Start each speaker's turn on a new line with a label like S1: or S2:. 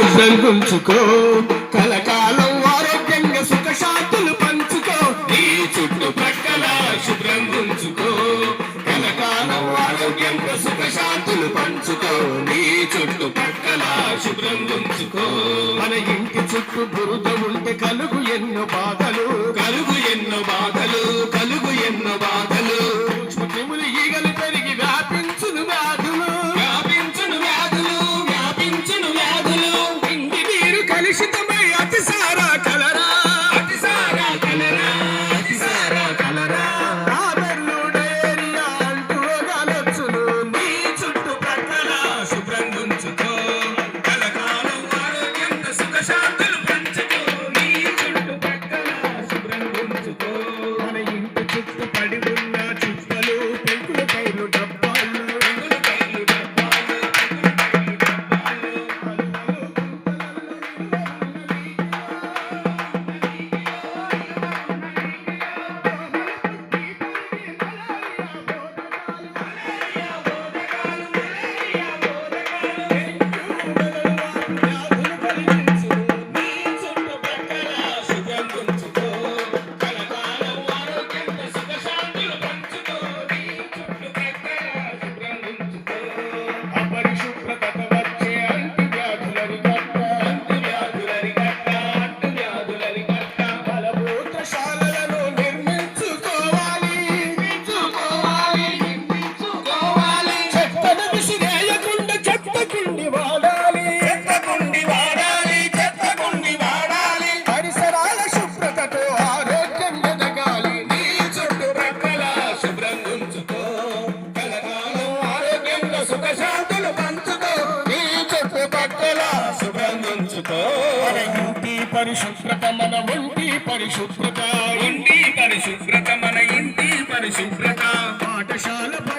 S1: శుభ్రం ఉంచుకో కలకాలం ఆరోగ్యంగా సుఖ శాంతులు పంచుకో. నీ చుట్టుపక్కల శుభ్రం ఉంచుకో కలకాలం ఆరోగ్యంగా సుఖశాంతులు పంచుకో. నీ చుట్టుపక్కల శుభ్రం ఉంచుకో మన ఇంటి చుట్టూ బురద ఉంటే కలుగు ఎన్నో బాధలు. కలుగు ఎన్నో బాధలు కలుగు ఎన్నో బాధలు. ఇంటి పరిశుభ్రత మన ఒంటి పరిశుభ్రత ఒంటి పరిశుభ్రత మన ఇంటి పరిశుభ్రత. పాఠశాల